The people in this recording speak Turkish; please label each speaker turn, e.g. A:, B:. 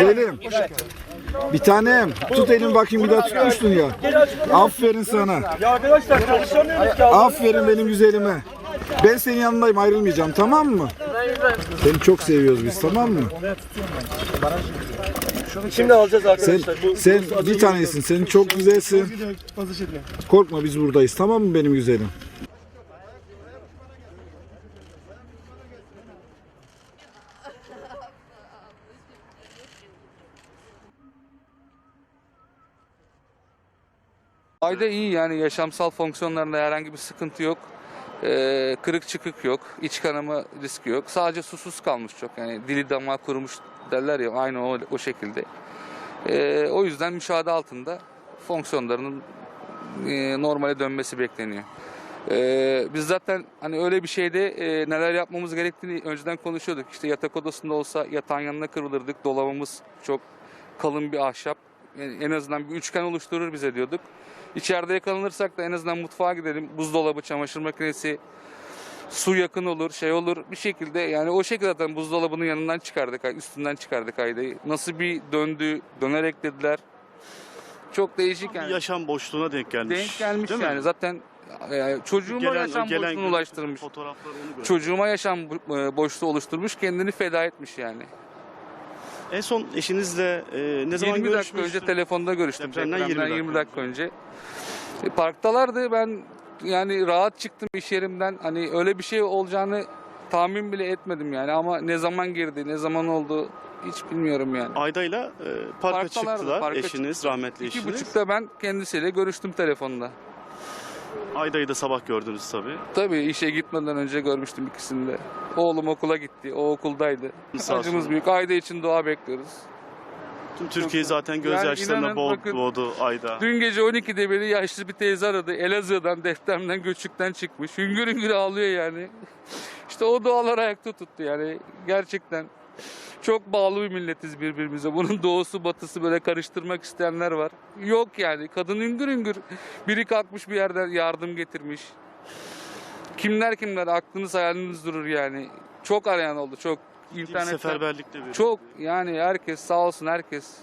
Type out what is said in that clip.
A: Güzelim. Bir tanem. Tut elimi bakayım bir daha tutmuştun ya. Aferin sana.
B: Ya arkadaşlar çalışamıyoruz ki.
A: Aferin benim güzelime. Ben senin yanındayım ayrılmayacağım tamam mı? Seni çok seviyoruz biz tamam mı?
B: Şimdi alacağız
A: Sen,
B: arkadaşlar. Bu-
A: sen bir tanesin. Sen çok güzelsin. Korkma biz buradayız tamam mı benim güzelim?
C: Ayda iyi yani yaşamsal fonksiyonlarında herhangi bir sıkıntı yok. Ee, kırık çıkık yok. iç kanama riski yok. Sadece susuz kalmış çok. Yani dili damağı kurumuş derler ya aynı o, o şekilde. Ee, o yüzden müşahede altında fonksiyonlarının e, normale dönmesi bekleniyor. Ee, biz zaten hani öyle bir şeyde e, neler yapmamız gerektiğini önceden konuşuyorduk. İşte yatak odasında olsa yatağın yanına kırılırdık. Dolabımız çok kalın bir ahşap. En azından bir üçgen oluşturur bize diyorduk. İçeride yakalanırsak da en azından mutfağa gidelim. Buzdolabı, çamaşır makinesi, su yakın olur, şey olur. Bir şekilde yani o şekilde zaten buzdolabının yanından çıkardık, üstünden çıkardık Ayda'yı. Nasıl bir döndü, dönerek dediler. Çok değişik yani.
D: yaşam boşluğuna denk gelmiş.
C: Denk gelmiş
D: değil mi?
C: yani. Zaten e, çocuğuma
D: Gelen-
C: yaşam
D: gelen
C: boşluğunu ulaştırmış.
D: Fotoğraflar onu.
C: Çocuğuma yaşam e, boşluğu oluşturmuş, kendini feda etmiş yani.
D: En son eşinizle e, ne zaman
C: 20 dakika önce telefonda görüştüm.
D: Depremden
C: Depremden,
D: 20
C: 20
D: dakika
C: dakika, önce. E, parktalardı. Ben yani rahat çıktım iş yerimden. Hani öyle bir şey olacağını tahmin bile etmedim yani. Ama ne zaman girdi, ne zaman oldu hiç bilmiyorum yani.
D: Ayda'yla e, parka
C: Parktalardı,
D: çıktılar
C: parka
D: eşiniz, rahmetli
C: İki
D: eşiniz.
C: buçukta ben kendisiyle görüştüm telefonda.
D: Ayda'yı da sabah gördünüz tabii.
C: Tabii işe gitmeden önce görmüştüm ikisini de. Oğlum okula gitti, o okuldaydı.
D: Sağ
C: Acımız
D: olsun.
C: büyük. Ayda için dua bekliyoruz.
D: Tüm Türkiye zaten
C: Yani
D: gözyaşlarına
C: inanın
D: bol
C: bakın-
D: boğdu Ayda.
C: Dün gece 12'de beni yaşlı bir teyze aradı. Elazığ'dan, depremden, göçükten çıkmış. Hüngür hüngür ağlıyor yani. İşte o dualar ayakta tuttu yani. Gerçekten çok bağlı bir milletiz birbirimize. Bunun doğusu batısı böyle karıştırmak isteyenler var. Yok yani. Kadın hüngür hüngür. Biri kalkmış bir yerden yardım getirmiş. Kimler kimler aklınız hayaliniz durur yani. Çok arayan oldu çok.
D: Bir
C: İnternetten.
D: seferberlikte bir.
C: Çok yani herkes sağ olsun herkes